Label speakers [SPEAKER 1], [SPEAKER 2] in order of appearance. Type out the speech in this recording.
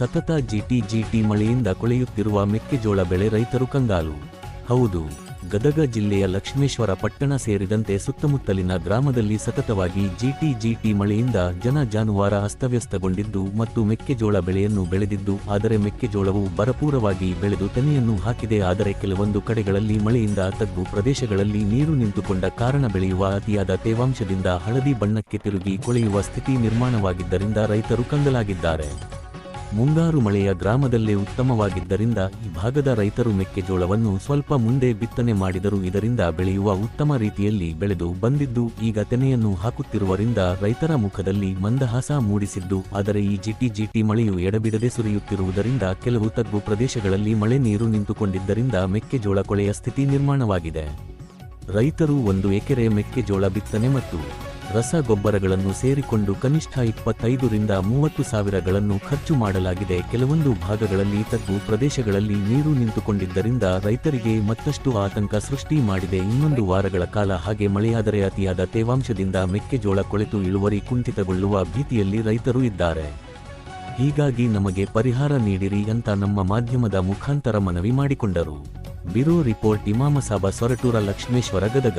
[SPEAKER 1] ಸತತ ಜಿಟಿ ಜಿಟಿ ಮಳೆಯಿಂದ ಕೊಳೆಯುತ್ತಿರುವ ಮೆಕ್ಕೆಜೋಳ ಬೆಳೆ ರೈತರು ಕಂಗಾಲು. ಹೌದು, ಗದಗ ಜಿಲ್ಲೆಯ ಲಕ್ಷ್ಮೇಶ್ವರ ಪಟ್ಟಣ ಸೇರಿದಂತೆ ಸುತ್ತಮುತ್ತಲಿನ ಗ್ರಾಮದಲ್ಲಿ ಸತತವಾಗಿ ಜಿಟಿ ಜಿಟಿ ಮಳೆಯಿಂದ ಜನ ಜಾನುವಾರ ಅಸ್ತವ್ಯಸ್ತಗೊಂಡಿದ್ದು ಮತ್ತು ಮೆಕ್ಕೆಜೋಳ ಬೆಳೆಯನ್ನು ಬೆಳೆದಿದ್ದು ಆದರೆ ಮೆಕ್ಕೆಜೋಳವು ಬರಪೂರವಾಗಿ ಬೆಳೆದು ತೆನೆಯನ್ನು ಹಾಕಿದೆ ಆದರೆ ಕೆಲವೊಂದು ಕಡೆಗಳಲ್ಲಿ ಮಳೆಯಿಂದ ತಗ್ಗು ಪ್ರದೇಶಗಳಲ್ಲಿ ನೀರು ನಿಂತುಕೊಂಡ ಕಾರಣ ಬೆಳೆಯುವ ಅತಿಯಾದ ತೇವಾಂಶದಿಂದ ಹಳದಿ ಬಣ್ಣಕ್ಕೆ ತಿರುಗಿ ಕೊಳೆಯುವ ಸ್ಥಿತಿ ನಿರ್ಮಾಣವಾಗಿದ್ದರಿಂದ ರೈತರು ಕಂಗಲಾಗಿದ್ದಾರೆ. ಮುಂಗಾರು ಮಳೆಯ ಗ್ರಾಮದಲ್ಲೇ ಉತ್ತಮವಾಗಿದ್ದರಿಂದ ಈ ಭಾಗದ ರೈತರು ಮೆಕ್ಕೆಜೋಳವನ್ನು ಸ್ವಲ್ಪ ಮುಂದೆ ಬಿತ್ತನೆ ಮಾಡಿದರೂ ಇದರಿಂದ ಬೆಳೆಯುವ ಉತ್ತಮ ರೀತಿಯಲ್ಲಿ ಬೆಳೆದು ಬಂದಿದ್ದು, ಈಗ ತೆನೆಯನ್ನು ಹಾಕುತ್ತಿರುವರಿಂದ ರೈತರ ಮುಖದಲ್ಲಿ ಮಂದಹಾಸ ಮೂಡಿಸಿದ್ದು, ಆದರೆ ಈ ಜಿಟಿ ಜಿಟಿ ಮಳೆಯು ಎಡಬಿಡದೆ ಸುರಿಯುತ್ತಿರುವುದರಿಂದ ಕೆಲವು ತಗ್ಗು ಪ್ರದೇಶಗಳಲ್ಲಿ ಮಳೆ ನೀರು ನಿಂತುಕೊಂಡಿದ್ದರಿಂದ ಮೆಕ್ಕೆಜೋಳ ಕೊಳೆಯ ಸ್ಥಿತಿ ನಿರ್ಮಾಣವಾಗಿದೆ. ರೈತರು ಒಂದು ಎಕರೆ ಮೆಕ್ಕೆಜೋಳ ಬಿತ್ತನೆ ಮತ್ತು ರಸಗೊಬ್ಬರಗಳನ್ನು ಸೇರಿಕೊಂಡು ಕನಿಷ್ಠ ಇಪ್ಪತ್ತೈದರಿಂದ ಮೂವತ್ತು ಸಾವಿರಗಳನ್ನು ಖರ್ಚು ಮಾಡಲಾಗಿದೆ. ಕೆಲವೊಂದು ಭಾಗಗಳಲ್ಲಿ ತಗ್ಗು ಪ್ರದೇಶಗಳಲ್ಲಿ ನೀರು ನಿಂತುಕೊಂಡಿದ್ದರಿಂದ ರೈತರಿಗೆ ಮತ್ತಷ್ಟು ಆತಂಕ ಸೃಷ್ಟಿ ಮಾಡಿದೆ. ಇನ್ನೊಂದು ವಾರಗಳ ಕಾಲ ಹಾಗೆ ಮಳೆಯಾದರೆ ಅತಿಯಾದ ತೇವಾಂಶದಿಂದ ಮೆಕ್ಕೆಜೋಳ ಕೊಳೆತು ಇಳುವರಿ ಕುಂಠಿತಗೊಳ್ಳುವ ಭೀತಿಯಲ್ಲಿ ರೈತರು ಇದ್ದಾರೆ. ಹೀಗಾಗಿ ನಮಗೆ ಪರಿಹಾರ ನೀಡಿರಿ ಅಂತ ನಮ್ಮ ಮಾಧ್ಯಮದ ಮುಖಾಂತರ ಮನವಿ ಮಾಡಿಕೊಂಡರು. Bureau report, Imamsab Soratur Lakshmeshwar, Gadag.